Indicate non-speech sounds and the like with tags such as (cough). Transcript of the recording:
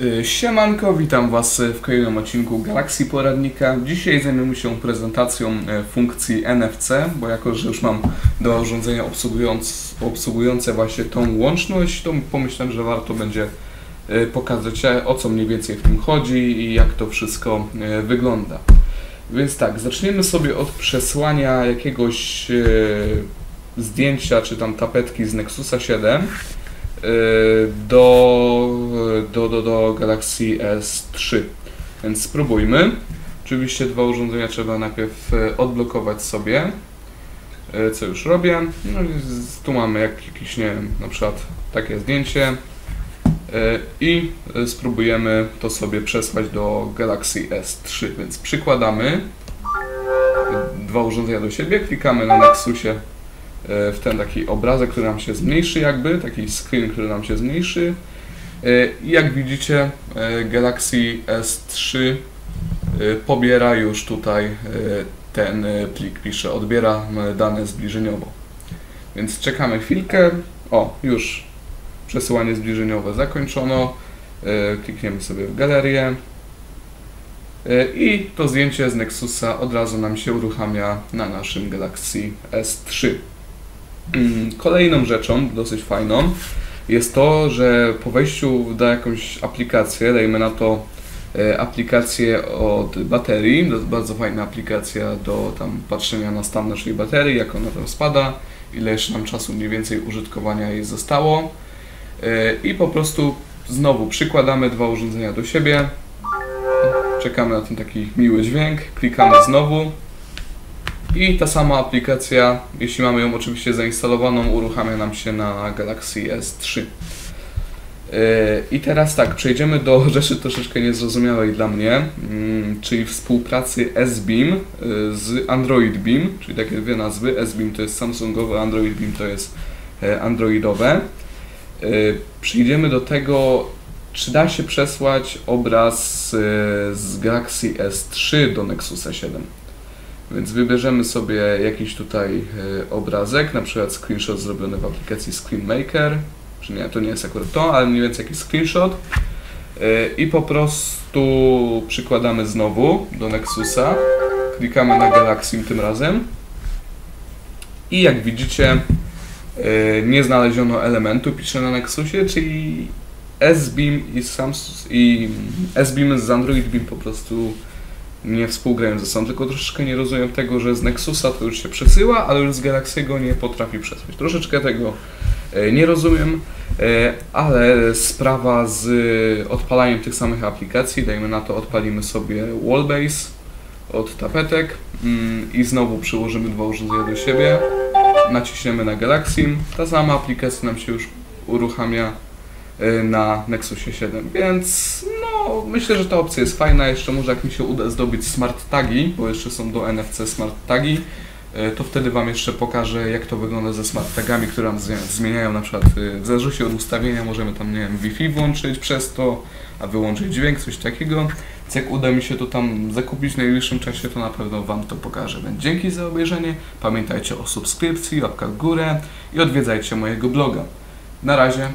E, Siemanko, witam Was w kolejnym odcinku Galaxy Poradnika. Dzisiaj zajmiemy się prezentacją e, funkcji NFC, bo jako, że już mam do urządzenia obsługując, obsługujące właśnie tą łączność, to pomyślałem, że warto będzie e, pokazać e, o co mniej więcej w tym chodzi i jak to wszystko wygląda. Więc tak, zaczniemy sobie od przesłania jakiegoś zdjęcia czy tam tapetki z Nexusa 7 do, do, do, do Galaxy S3. Więc spróbujmy. Oczywiście dwa urządzenia trzeba najpierw e, odblokować sobie, e, co już robię. No tu mamy jak, jakieś, nie wiem, na przykład takie zdjęcie i spróbujemy to sobie przesłać do Galaxy S3. Więc przykładamy dwa urządzenia do siebie, klikamy na Nexusie w ten taki obrazek, który nam się zmniejszy jakby, taki screen, który nam się zmniejszy. E, I jak widzicie e, Galaxy S3 e, pobiera już tutaj e, ten e, plik, pisze, odbiera e, dane zbliżeniowo. Więc czekamy chwilkę. O, już przesyłanie zbliżeniowe zakończono. E, Klikniemy sobie w galerię. E, I to zdjęcie z Nexusa od razu nam się uruchamia na naszym Galaxy S3. Mm, Kolejną rzeczą, dosyć fajną, jest to, że po wejściu w jakąś aplikację, dajmy na to e, aplikację od baterii, to jest bardzo fajna aplikacja do tam patrzenia na stan naszej baterii, jak ona tam spada, ile jeszcze nam czasu mniej więcej użytkowania jej zostało. E, i po prostu znowu przykładamy dwa urządzenia do siebie, czekamy na ten taki miły dźwięk, klikamy znowu i ta sama aplikacja, jeśli mamy ją oczywiście zainstalowaną, uruchamia nam się na Galaxy S3. Yy, I teraz tak, przejdziemy do (laughs) rzeczy troszeczkę niezrozumiałej dla mnie, mm, czyli współpracy S-Beam yy, z Android Beam, czyli takie dwie nazwy. S-Beam to jest Samsungowe, Android Beam to jest e, Androidowe. Przejdziemy do tego, czy da się przesłać obraz e, z Galaxy S3 do Nexusa 7. Więc wybierzemy sobie jakiś tutaj e, obrazek, na przykład screenshot zrobiony w aplikacji Screenmaker, czy nie, to nie jest akurat to, ale mniej więcej jakiś screenshot. E, i po prostu przykładamy znowu do Nexusa, klikamy na Galaxy tym razem. I jak widzicie e, nie znaleziono elementu, pisze na Nexusie, czyli S-Beam i Samsung i S-Beam z Android Beam po prostu nie współgrają ze sobą, tylko troszeczkę nie rozumiem tego, że z Nexusa to już się przesyła, ale już z Galaxy'ego nie potrafi przesłać. Troszeczkę tego e, nie rozumiem, e, ale sprawa z odpalaniem tych samych aplikacji, dajmy na to odpalimy sobie Wallbase od tapetek mm, i znowu przyłożymy dwa urządzenia do siebie, naciśniemy na Galaxy, ta sama aplikacja nam się już uruchamia y, na Nexusie 7, więc no myślę, że ta opcja jest fajna, jeszcze może jak mi się uda zdobyć smart tagi, bo jeszcze są do NFC smart tagi, y, to wtedy Wam jeszcze pokażę jak to wygląda ze smart tagami, które nam zmi- zmieniają na przykład y, w zależności od ustawienia możemy tam nie wiem Wi-Fi włączyć przez to, a wyłączyć dźwięk, coś takiego. Więc jak uda mi się to tam zakupić w najbliższym czasie, to na pewno Wam to pokażę. Więc dzięki za obejrzenie. Pamiętajcie o subskrypcji, łapkach w górę i odwiedzajcie mojego bloga. Na razie.